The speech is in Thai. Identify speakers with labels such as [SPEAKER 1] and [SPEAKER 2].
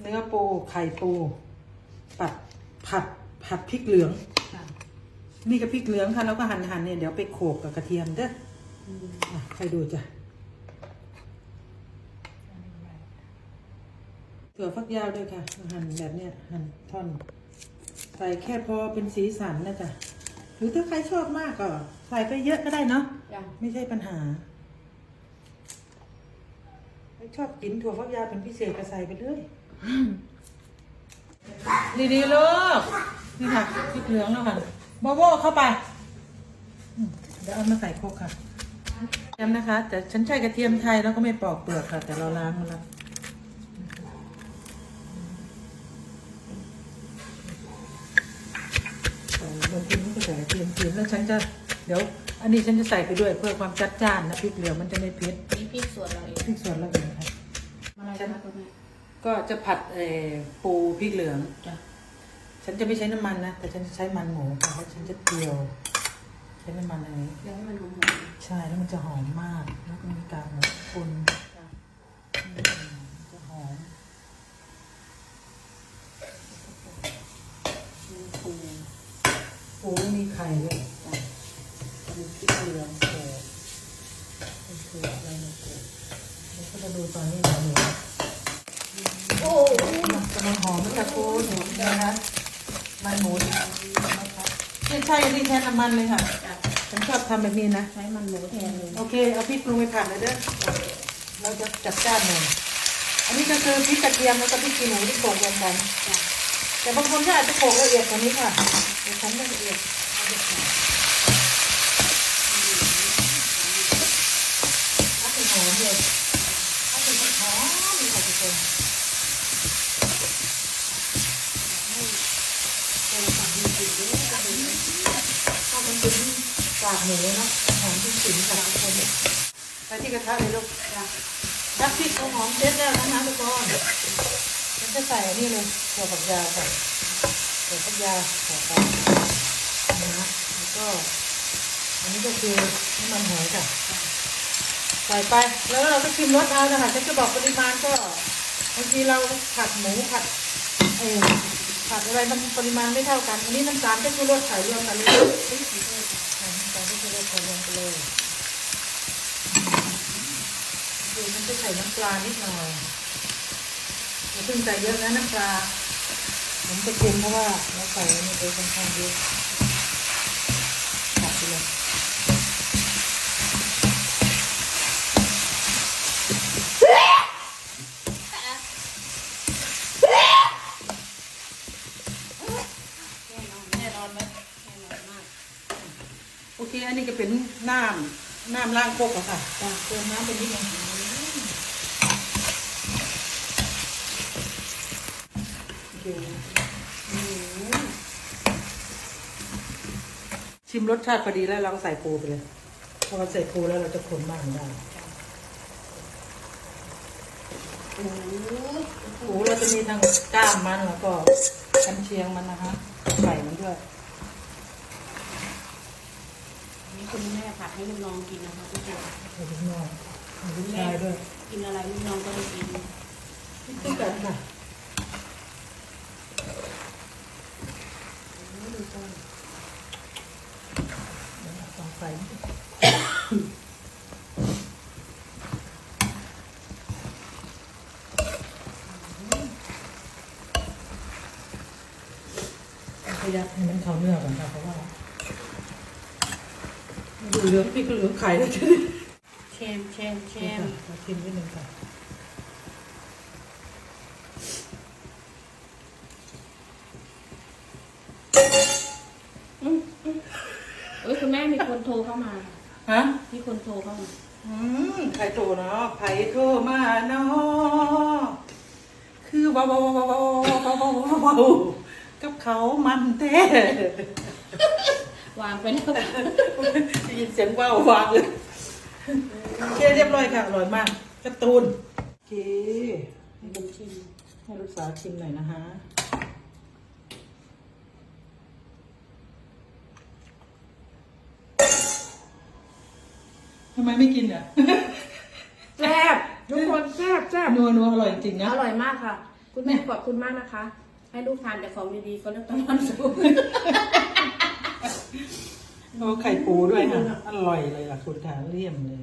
[SPEAKER 1] เนื้อปูไข่ปูปัดผัดผัดพริกเหลือง
[SPEAKER 2] ค่ะ
[SPEAKER 1] นี่ก็พริกเหลืองค่ะแล้วก็หั่นหั่นเนี่ยเดี๋ยวไปโขลกกับกระเทียมเด้อ
[SPEAKER 2] อืม
[SPEAKER 1] อะใครดูจ้ะถั่วฟักยาวด้วยค่ะ หั่นแบบเนี้ยหั่นท่อนใส่แค่พอเป็นสีสันนะจ๊ะหรือถ้าใครชอบมากก็ใส่ไปเยอะก็ได้เนาะ
[SPEAKER 2] จ้ะ
[SPEAKER 1] ไม่ใช่ปัญหาใครชอบกินถั่วฟักยาวเป็นพิเศษก็ใส่ไปเลย ดีๆลูกนี่ค่ะพริกเหลืองแล้วค่ะบโบเข้าไปอืมเดี๋ยวเอามาใส่โคกค่ะกระเทียมนะคะ แต่ฉันใช้กระเทียมไทยแล้วก็ไม่ปอกเปลือกค่ะ แต่เราล้างมันแล้วใส่บางทีมันก็ใส่กระเทียมจีนแล้วฉันจะเดี๋ยว อันนี้ฉันจะใส่ไปด้วยเพื่อความจัดจ้านนะพริกเหลืองมันจะไม่เผ็ด
[SPEAKER 2] นี่พริกสวนเราเอง
[SPEAKER 1] พริกสวนละเอียดค่ะ
[SPEAKER 2] อะไรคะคุณแม่
[SPEAKER 1] ก็จะผัดเอ่อปูพริกเหลือง
[SPEAKER 2] จ้ะ
[SPEAKER 1] ฉันจะไม่ใช้น้ำมันนะ แต่ฉันจะใช้มันหมูค่ะแล้วฉันจะเจียว ใช้น้ำมันอันนี้
[SPEAKER 2] เดี๋ยวให้มันหอม
[SPEAKER 1] ใช่แล้วมันจะหอมมาก แล้วก็มีกากหมูปุน
[SPEAKER 2] ๆจ้ะ
[SPEAKER 1] อืมจะหอม
[SPEAKER 2] มีปู
[SPEAKER 1] ปูมีไข่ด้วย
[SPEAKER 2] จ้ะมีพริกเหลือง
[SPEAKER 1] โอ้นี่คืออะไรเนี่ยแล้วก็จะดูตอนนี้หมูหมู
[SPEAKER 2] โอ้
[SPEAKER 1] กำลังหอมไม่กับปูหมูนะคะมันหมูนะคะไม่ใช่อันนี้แทนน้ำมันเลยค่ะ
[SPEAKER 2] จ้ะ
[SPEAKER 1] ฉันชอบทำแบบนี้นะ
[SPEAKER 2] ใช้มันหมูแทนเลย
[SPEAKER 1] โอเคเอาพริกลงไปผัดเลยเด้อเราจะจัดจ้านหน่อยอันนี้ก็คือพริกกระเทียมแล้วก็พริกขี้หนูที่โขลกรวมกัน
[SPEAKER 2] จ้ะ
[SPEAKER 1] แต่บางคนก็อาจจะโขลกละเอียดกว่านี้ค่ะแต่ฉันไม่ละเอียดเอาเด็ดขาดเอาเป็นหอมเลยเอาเป็นหอมมีค่ะทุกคนให้เราตัดดีจริงด้วยก็เป็น ก็มันเป็นกากหมูเนาะหอมจริงๆค่ะทุกคนไปที่กระทะเลยลูก
[SPEAKER 2] จ้ะ
[SPEAKER 1] ดับพริกเอาหอมเสร็จแล้วนะคะทุกคนฉันจะใส่อันนี้เลยถั่วฝักยาวค่ะถั่วฝักยาวใส่ไปนะแล้วก็ อันนี้ก็คือน้ำมันหอยค่ะใส่ไปแล้วเราก็ชิมรสเอานะคะฉันจะบอกปริมาณก็บางทีเราผัดหมูผัดเออผัดอะไรมันปริมาณไม่เท่ากัน อันนี้น้ำตาลก็คือรสไข่รวมกันเลยเฮ้ยสีเทศค่ะน้ำตาลก็คือรสไข่รวมกันเลย คือมัน จะใส่น้ำปลานิดหน่อยอย่าเพิ่งใส่เยอะนะน้ำปลา ผมจะเค็มเพราะว่าเราใส่อันนี้ไปค่อนข้างเยอะตัดไปเลยแน่นอนไหม
[SPEAKER 2] แน่นอนมาก
[SPEAKER 1] โอเค อันนี้ก็เป็นน้ำน้ำล้างโคกอะค่ะจ้ะเติมน้ำไปนิดนึง โอเคอืมชิมรสชาติพอดีแล้วเราก็ใส่ปูไปเลยพอเราใส่ปูแล้วเราจะคนมากได้
[SPEAKER 2] โอ้ย
[SPEAKER 1] ปูเราจะมีทั้งกล้ามมันแล้วก็กันเชียงมันนะคะใส่มันด้วย
[SPEAKER 2] นี่คุณแม่ผัดให้ลูกน้องกินนะคะทุกคน
[SPEAKER 1] ใส่ลูกน้องใส่ลูกชายด้วย
[SPEAKER 2] กินอะไรลูกน้องก็ได้กิน
[SPEAKER 1] ขึ้นกันค่ะ สองไฟพยายามให้มันเข้าเนื้อก่อนค่ะเพราะว่าดูเหลืองพี่ก็เหลืองไข่แล้วใช่ไหม
[SPEAKER 2] เชมเชมเชม
[SPEAKER 1] เราชิมนิดนึงค่ะ
[SPEAKER 2] มีคนโทรเข้ามา
[SPEAKER 1] ฮะ
[SPEAKER 2] มีคนโทรเข้ามา
[SPEAKER 1] อืมใครโทรเนาะใครโทรมาเนาะคือว้าวว้าวว้าวว้าวว้าวว้าวกับเขามันเท้
[SPEAKER 2] วางไปแล้ว
[SPEAKER 1] ได้ยินเสียงว้าววางเลยโอเคเรียบร้อยค่ะอร่อยมากกระตูนโอเค
[SPEAKER 2] ให้ลูกชิม
[SPEAKER 1] ให้ลูกสาวชิมหน่อยนะฮะ ทำไมไม่กินอะ
[SPEAKER 2] แซ่บทุกคนแซ่บแซ่บ
[SPEAKER 1] นัวนัวอร่อยจริงนะ
[SPEAKER 2] อร่อยมากค่ะ คุณแม่ขอบคุณมากนะคะ ให้ลูกทานแต่ของดีๆก็เลือกตะวันสูง
[SPEAKER 1] โอ้ไข่ปูด้วยค่ะอร่อยเลยล่ะคุณค่ะเลี่ยมเลย